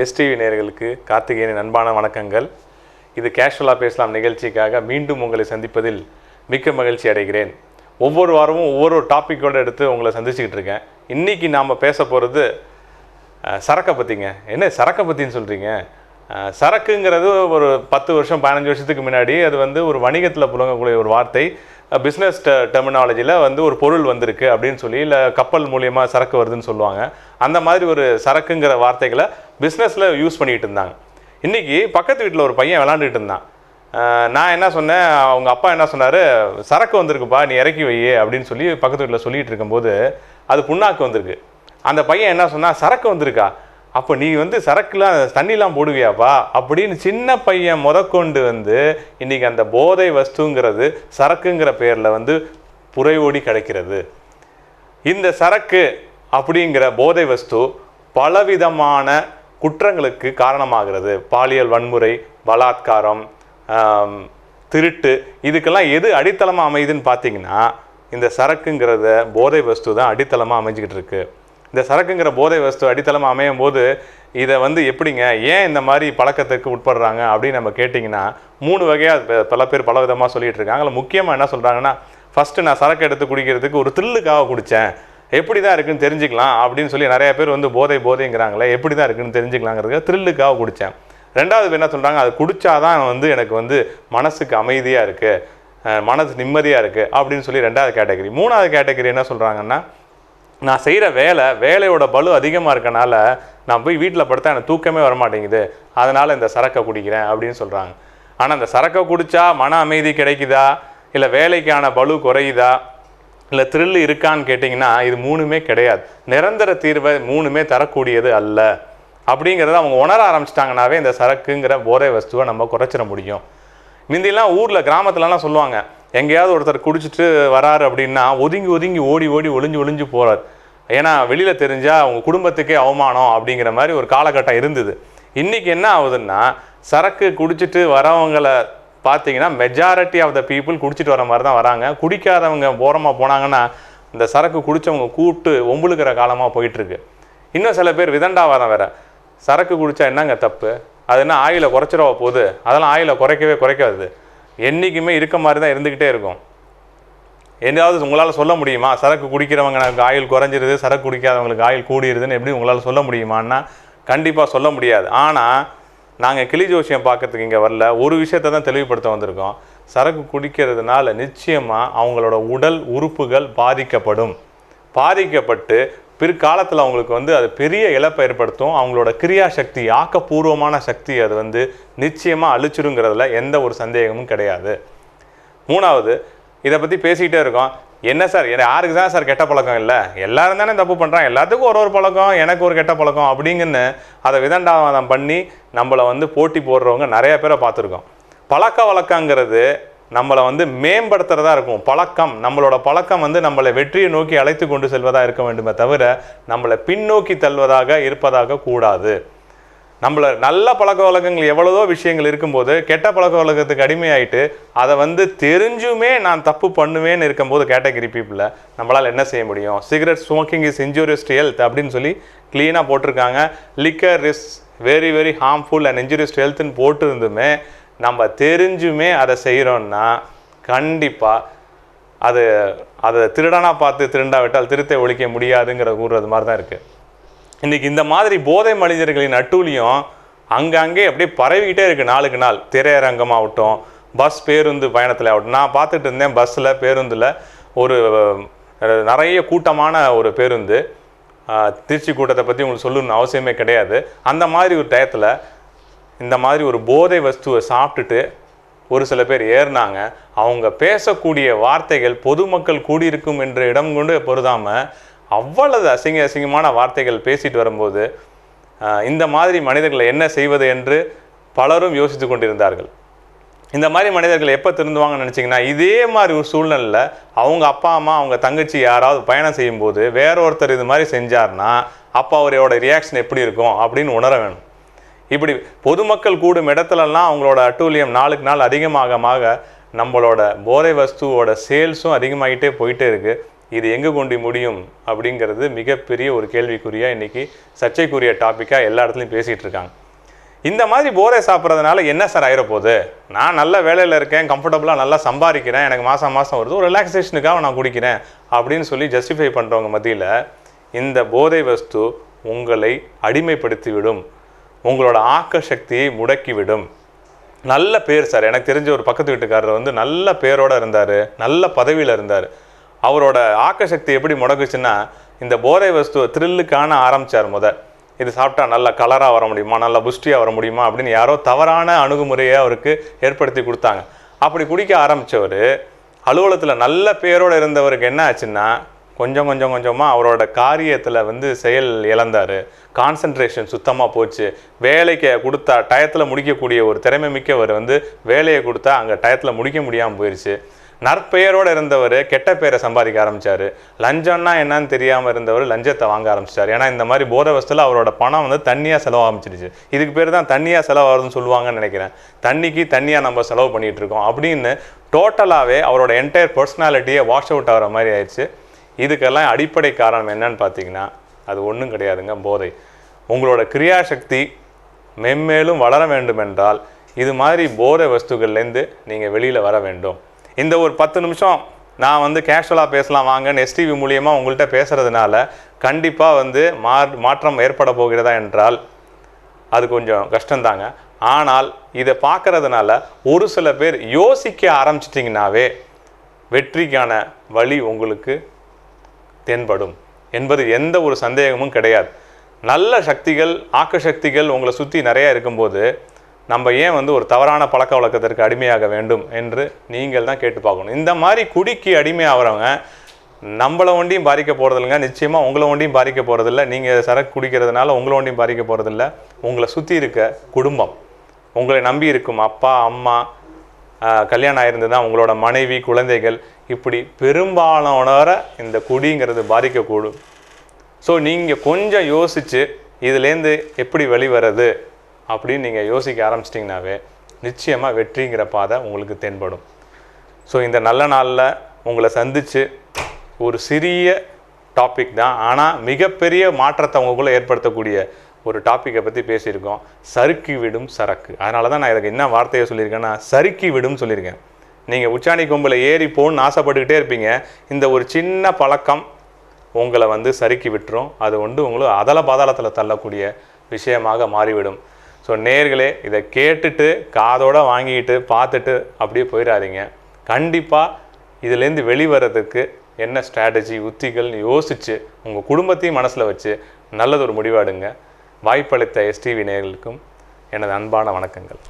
STV நேர்களுக்கு கார்த்திகேயனின் அன்பான வணக்கங்கள். இது கேஷுவலாக பேசலாம் நிகழ்ச்சிக்காக மீண்டும் உங்களை சந்திப்பதில் மிக்க மகிழ்ச்சி அடைகிறேன். ஒவ்வொரு வாரமும் ஒவ்வொரு டாப்பிக்கோடு எடுத்து உங்களை சந்திச்சுக்கிட்டு இருக்கேன். இன்றைக்கி நாம் பேச போகிறது சரக்கை பற்றிங்க என்ன சரக்கை பற்றின்னு சொல்கிறீங்க சரக்குங்கிறது ஒரு பத்து வருஷம் பதினஞ்சு வருஷத்துக்கு முன்னாடி அது வந்து ஒரு வணிகத்தில் புழங்கக்கூடிய ஒரு வார்த்தை. பிஸ்னஸ் டெர்மினாலஜியில் வந்து ஒரு பொருள் வந்திருக்கு அப்படின்னு சொல்லி இல்லை கப்பல் மூலியமாக சரக்கு வருதுன்னு சொல்லுவாங்க. அந்த மாதிரி ஒரு சரக்குங்கிற வார்த்தைகளை பிஸ்னஸில் யூஸ் பண்ணிகிட்டு இருந்தாங்க. இன்றைக்கி பக்கத்து வீட்டில் ஒரு பையன் விளாண்டுட்டு இருந்தான். நான் என்ன சொன்னேன்? அவங்க அப்பா என்ன சொன்னார்? சரக்கு வந்திருக்குப்பா நீ இறக்கி வை அப்படின்னு சொல்லி பக்கத்து வீட்டில் சொல்லிகிட்டு இருக்கும்போது அது புண்ணாக்கு வந்திருக்கு. அந்த பையன் என்ன சொன்னால் சரக்கு வந்திருக்கா? அப்போ நீ வந்து சரக்குலாம் தண்ணிலாம் போடுவியாப்பா? அப்படின்னு சின்ன பையன் முதற்கொண்டு வந்து இன்னைக்கு அந்த போதை வஸ்துங்கிறது சரக்குங்கிற பேரில் வந்து புறையோடி கிடைக்கிறது. இந்த சரக்கு அப்படிங்கிற போதை வஸ்து பலவிதமான குற்றங்களுக்கு காரணமாகிறது. பாலியல் வன்முறை பலாத்காரம் திருட்டு இதுக்கெல்லாம் எது அடித்தளமாக அமையுதுன்னு பார்த்தீங்கன்னா இந்த சரக்குங்கிறத போதை வஸ்து தான் அடித்தளமாக அமைஞ்சிக்கிட்டு இருக்குது இந்த சரக்குங்கிற போதை வஸ்து அடித்தளம் அமையும் போது இதை வந்து எப்படிங்க ஏன் இந்த மாதிரி பழக்கத்துக்கு உட்படுறாங்க அப்படின்னு நம்ம கேட்டிங்கன்னா மூணு வகையாக பல பேர் பல விதமாக சொல்லிட்டு இருக்காங்க. அதில் முக்கியமாக என்ன சொல்கிறாங்கன்னா ஃபஸ்ட்டு நான் சரக்கு எடுத்து குடிக்கிறதுக்கு ஒரு தில்லுக்காக குடித்தேன் எப்படி தான் இருக்குன்னு தெரிஞ்சுக்கலாம் அப்படின்னு சொல்லி நிறைய பேர் வந்து போதை போதைங்கிறாங்களே எப்படி தான் இருக்குன்னு தெரிஞ்சுக்கலாங்கிறது த்ரில்லுக்காக குடித்தேன் ரெண்டாவது பேர் என்ன சொல்கிறாங்க அது குடித்தாதான் வந்து எனக்கு வந்து மனசுக்கு அமைதியாக இருக்குது மனசு நிம்மதியாக இருக்குது அப்படின்னு சொல்லி ரெண்டாவது கேட்டகரி மூணாவது கேட்டகரி என்ன சொல்கிறாங்கன்னா நான் செய்கிற வேலை வேலையோட பலு அதிகமாக இருக்கனால நான் போய் வீட்டில் படுத்தா எனக்கு தூக்கமே வர மாட்டேங்குது அதனால் இந்த சரக்கை குடிக்கிறேன் அப்படின்னு சொல்கிறாங்க ஆனால் இந்த சரக்கை குடித்தா மன அமைதி கிடைக்குதா? இல்லை வேலைக்கான பலு குறையுதா? இல்லை த்ரில் இருக்கான்னு கேட்டிங்கன்னா இது மூணுமே கிடையாது. நிரந்தர தீர்வை மூணுமே தரக்கூடியது அல்ல. அப்படிங்கிறத அவங்க உணர ஆரம்பிச்சிட்டாங்கனாவே இந்த சரக்குங்கிற போதை வஸ்துவை நம்ம குறைச்சிட முடியும். முந்திலாம் ஊரில் கிராமத்துலலாம் சொல்லுவாங்க எங்கேயாவது ஒருத்தர் குடிச்சிட்டு வராரு அப்படின்னா ஒதுங்கி ஒதுங்கி ஓடி ஓடி ஒளிஞ்சு ஒளிஞ்சு போகிறார் ஏன்னா வெளியில் தெரிஞ்சால் அவங்க குடும்பத்துக்கே அவமானம் அப்படிங்கிற மாதிரி ஒரு காலகட்டம் இருந்தது. இன்றைக்கி என்ன ஆகுதுன்னா சரக்கு குடிச்சிட்டு வரவங்களை பார்த்தீங்கன்னா மெஜாரிட்டி ஆஃப் த பீப்புள் குடிச்சிட்டு வர மாதிரி தான் வராங்க. குடிக்காதவங்க ஓரமாக போனாங்கன்னா இந்த சரக்கு குடித்தவங்க கூப்பிட்டு ஒம்புழுக்கிற காலமாக போயிட்டுருக்கு. இன்னும் சில பேர் விதண்டாவாதம் வேற. சரக்கு குடித்தா என்னங்க தப்பு? அது என்ன ஆயில குறைச்சிடவா போகுது? அதெல்லாம் ஆயில குறைக்கவே குறைக்காது. என்றைக்குமே இருக்க மாதிரி தான் இருந்துக்கிட்டே இருக்கும். எந்தாவது உங்களால் சொல்ல முடியுமா? சரக்கு குடிக்கிறவங்களுக்கு ஆயுள் குறைஞ்சிருது சரக்கு குடிக்காதவங்களுக்கு ஆயுள் கூடிடுதுன்னு எப்படி உங்களால் சொல்ல முடியுமான்னா கண்டிப்பாக சொல்ல முடியாது. ஆனால் நாங்கள் கிளி ஜோசியம் பார்க்கறதுக்கு இங்கே வரல. ஒரு விஷயத்தை தான் தெளிவுபடுத்த வந்திருக்கோம். சரக்கு குடிக்கிறதுனால நிச்சயமாக அவங்களோட உடல் உறுப்புகள் பாதிக்கப்படும். பாதிக்கப்பட்டு பிற்காலத்தில் அவங்களுக்கு வந்து அது பெரிய இழப்பை ஏற்படுத்தும். அவங்களோட கிரியா சக்தி ஆக்கப்பூர்வமான சக்தி அது வந்து நிச்சயமாக அழிச்சிருங்கிறதுல எந்த ஒரு சந்தேகமும் கிடையாது. மூணாவது இதை பற்றி பேசிக்கிட்டே இருக்கோம். என்ன சார்? என்ன யாருக்கு தான் சார் கெட்ட பழக்கம் இல்லை. எல்லாரும் தானே தப்பு பண்ணுறான் எல்லாத்துக்கும் ஒரு ஒரு பழக்கம். எனக்கு ஒரு கெட்ட பழக்கம் அப்படிங்கன்னு அதை விதண்டாவாதம் பண்ணி நம்மளை வந்து போட்டி போடுறவங்க நிறைய பேரை பார்த்துருக்கோம். பழக்க வழக்கங்கிறது நம்மளை வந்து மேம்படுத்துகிறதா இருக்கும். பழக்கம். நம்மளோட பழக்கம் வந்து நம்மளை வெற்றியை நோக்கி அழைத்து கொண்டு செல்வதாக இருக்க வேண்டுமே தவிர நம்மளை பின்னோக்கி தள்ளுவதாக இருப்பதாக கூடாது. நம்மள நல்ல பழக்க வழக்கங்கள் எவ்வளவோ விஷயங்கள் இருக்கும்போது கெட்ட பழக்க வழக்கத்துக்கு அடிமையாயிட்டு அதை வந்து தெரிஞ்சுமே நான் தப்பு பண்ணுவேன்னு இருக்கும்போது கேட்டகரி பீப்புளை நம்மளால் என்ன செய்ய முடியும்? Cigarette smoking is injurious to health அப்படின்னு சொல்லி க்ளீனாக போட்டிருக்காங்க. Liquor is very very harmful and injurious to ஹெல்த்னு போட்டிருந்துமே நம்ம தெரிஞ்சுமே அதை செய்கிறோன்னா கண்டிப்பாக அது அதை திருடனா பார்த்து திருண்டா விட்டால் திருத்தை ஒழிக்க முடியாதுங்கிற கூறுறது மாதிரி தான் இருக்குது இன்னைக்கு இந்த மாதிரி போதை மனிதர்களின் அட்டூழியம் அங்கங்கே அப்படியே பரவிக்கிட்டே இருக்குது நாளுக்கு நாள். திரையரங்கமாகட்டும் பஸ் பேருந்து பயணத்தில் ஆகட்டும் நான் பார்த்துட்டு இருந்தேன் பஸ்ஸில் பேருந்தில் ஒரு நிறைய கூட்டமான ஒரு பேருந்து. திருச்சி கூட்டத்தை பற்றி உங்களுக்கு சொல்லணும்னு அவசியமே கிடையாது. அந்த மாதிரி ஒரு டயத்தில் இந்த மாதிரி ஒரு போதை வஸ்துவை சாப்பிட்டுட்டு ஒரு சில பேர் ஏறினாங்க. அவங்க பேசக்கூடிய வார்த்தைகள் பொதுமக்கள் கூடியிருக்கும் என்ற இடம் கொண்டு பொருதாமல் அவ்வளவு அசிங்க அசிங்கமான வார்த்தைகள் பேசிட்டு வரும்போது இந்த மாதிரி மனிதர்களை என்ன செய்வது என்று பலரும் யோசித்து கொண்டிருந்தார்கள். இந்த மாதிரி மனிதர்கள் எப்போ திருந்துவாங்கன்னு நினச்சிங்கன்னா இதே மாதிரி ஒரு சூழ்நிலையில் அவங்க அப்பா அம்மா அவங்க தங்கச்சி யாராவது பயணம் செய்யும்போது வேற ஒருத்தர் இது மாதிரி செஞ்சார்னா அப்போ அவரோட ரியாக்ஷன் எப்படி இருக்கும் அப்படின்னு உணர வேணும். இப்படி பொதுமக்கள் கூடும் இடத்துலலாம் அவங்களோட அட்டூழியம் நாளுக்கு நாள் அதிகமாக ஆக நம்மளோட போதை வஸ்துவோட சேல்ஸும் அதிகமாகிட்டே போயிட்டே இருக்குது இது எங்கே கொண்டு முடியும் அப்படிங்கிறது மிகப்பெரிய ஒரு கேள்விக்குறியாக இன்றைக்கி சர்ச்சைக்குரிய டாப்பிக்காக எல்லா இடத்துலையும் பேசிகிட்டு இருக்காங்க. இந்த மாதிரி போதை சாப்பிட்றதுனால என்ன சார் ஆயிரப்போகுது? நான் நல்ல வேலையில் இருக்கேன் கம்ஃபர்டபுளாக நல்லா சம்பாதிக்கிறேன் எனக்கு மாதம் மாதம் வருது ஒரு ரிலாக்ஸேஷனுக்காக நான் குடிக்கிறேன் அப்படின்னு சொல்லி ஜஸ்டிஃபை பண்ணுறவங்க மத்தியில் இந்த போதை வஸ்து உங்களை அடிமைப்படுத்திவிடும். உங்களோட ஆக்க சக்தியை முடக்கிவிடும். நல்ல பேர் சார். எனக்கு தெரிஞ்ச ஒரு பக்கத்து வீட்டுக்காரர் வந்து நல்ல பேரோட இருந்தார் நல்ல பதவியில் இருந்தார். அவரோட ஆக்கசக்தி எப்படி முடக்குச்சுன்னா இந்த போதை வஸ்துவை த்ரில்லுக்கான ஆரம்பிச்சார் முத இது சாப்பிட்டா நல்ல கலராக வர முடியுமா நல்ல புஷ்டியாக வர முடியுமா அப்படின்னு யாரோ தவறான அணுகுமுறையை அவருக்கு ஏற்படுத்தி கொடுத்தாங்க. அப்படி குடிக்க ஆரம்பித்தவர் அலுவலகத்தில் நல்ல பேரோடு இருந்தவருக்கு என்ன ஆச்சுன்னா கொஞ்சம் கொஞ்சம் கொஞ்சமாக அவரோட காரியத்தில் வந்து செயல் இழந்தார். கான்சன்ட்ரேஷன் சுத்தமாக போச்சு. வேலைக்கு கொடுத்தா டயத்தில் முடிக்கக்கூடிய ஒரு திறமை மிக்கவர் வந்து வேலையை கொடுத்தா அங்கே டயத்தில் முடிக்க முடியாமல் போயிடுச்சு நற்பெயரோடு இருந்தவர் கெட்ட பேரை சம்பாதிக்க ஆரம்பித்தார் லஞ்சம்னா என்னன்னு தெரியாமல் இருந்தவர் லஞ்சத்தை வாங்க ஆரம்பிச்சிட்டார் ஏன்னா இந்த மாதிரி போதை வசத்தில் அவரோட பணம் வந்து தண்ணியாக செலவு ஆரம்பிச்சிடுச்சு இதுக்கு பேர் தான் தண்ணியாக செலவாகுதுன்னு சொல்லுவாங்கன்னு நினைக்கிறேன். தண்ணிக்கு தண்ணியாக நம்ம செலவு பண்ணிகிட்டு இருக்கோம். அப்படின்னு டோட்டலாகவே அவரோட என்டையர் பர்சனாலிட்டியை வாஷ் அவுட் ஆகிற மாதிரி ஆயிடுச்சு. இதுக்கெல்லாம் அடிப்படை காரணம் என்னன்னு பார்த்தீங்கன்னா அது ஒன்றும் கிடையாதுங்க போதை. உங்களோட கிரியாசக்தி மென்மேலும் வளர வேண்டும் என்றால் இது மாதிரி போதை வஸ்துக்கள்லேருந்து நீங்கள் வெளியில் வர வேண்டும். இந்த ஒரு பத்து நிமிஷம் நான் வந்து கேஷுவலாக பேசலாம் வாங்கன்னு எஸ்டிவி மூலியமாக உங்கள்கிட்ட பேசுகிறதுனால கண்டிப்பாக வந்து மா மாற்றம் ஏற்பட போகிறதா என்றால் அது கொஞ்சம் கஷ்டந்தாங்க ஆனால் இதை பார்க்குறதுனால ஒரு சில பேர் யோசிக்க ஆரம்பிச்சிட்டிங்கனாவே வெற்றிக்கான வழி உங்களுக்கு தென்படும் என்பது எந்த ஒரு சந்தேகமும் கிடையாது. நல்ல சக்திகள் ஆக்க சக்திகள் உங்களை சுற்றி நிறையா இருக்கும்போது நம்ம ஏன் வந்து ஒரு தவறான பழக்க வழக்கத்திற்கு அடிமையாக வேண்டும் என்று நீங்கள் தான் கேட்டு பார்க்கணும். இந்த மாதிரி குடிக்கு அடிமை ஆகிறவங்க நம்மளை ஒண்டியும் பாதிக்க போகிறதில்லைங்க நிச்சயமாக உங்களை ஒண்டியும் பாதிக்க போகிறதில்ல நீங்கள் சரக்கு குடிக்கிறதுனால உங்களை ஒண்டியும் பாதிக்க போகிறதில்ல உங்களை சுற்றி இருக்க குடும்பம் உங்களை நம்பி இருக்கும் அப்பா அம்மா கல்யாணம் கல்யாணம் தான் உங்களோட மனைவி குழந்தைகள் இப்படி பெரும்பாலானவரை இந்த குடிங்கிறது பாதிக்கக்கூடும். ஸோ நீங்கள் கொஞ்சம் யோசித்து இதுலேருந்து எப்படி வெளிவரது? அப்படின்னு நீங்கள் யோசிக்க ஆரம்பிச்சிட்டிங்கனாவே நிச்சயமாக வெற்றிங்கிற பாதை உங்களுக்கு தென்படும். ஸோ இந்த நல்ல நாளில் உங்களை சந்தித்து ஒரு சிறிய டாபிக் தான். ஆனால் மிகப்பெரிய மாற்றத்தை அவங்களுக்குள்ளே ஏற்படுத்தக்கூடிய ஒரு டாப்பிக்கை பற்றி பேசியிருக்கோம். சறுக்கி விடும் சரக்கு. அதனால தான் நான் இதுக்கு என்ன வார்த்தையை சொல்லியிருக்கேன்னா சறுக்கி விடும் சொல்லியிருக்கேன். நீங்கள் உச்சாணி கொம்பில் ஏறி போகணுன்னு ஆசைப்பட்டுக்கிட்டே இருப்பீங்க. இந்த ஒரு சின்ன பழக்கம் உங்களை வந்து சறுக்கி விட்டுரும். அது வந்து உங்களை அதல பாதாளத்தில் தள்ளக்கூடிய விஷயமாக மாறிவிடும். ஸோ நேர்களே இதை கேட்டுட்டு காதோடு வாங்கிட்டு பார்த்துட்டு அப்படியே போயிடாதீங்க கண்டிப்பாக இதுலேருந்து வெளிவரதுக்கு என்ன ஸ்ட்ராட்டஜி உத்திகள் யோசித்து உங்கள் குடும்பத்தையும் மனசில் வச்சு நல்லதொரு முடிவாடுங்க. வாய்ப்பளித்த எஸ்டிவி நேர்களுக்கும் எனது அன்பான வணக்கங்கள்.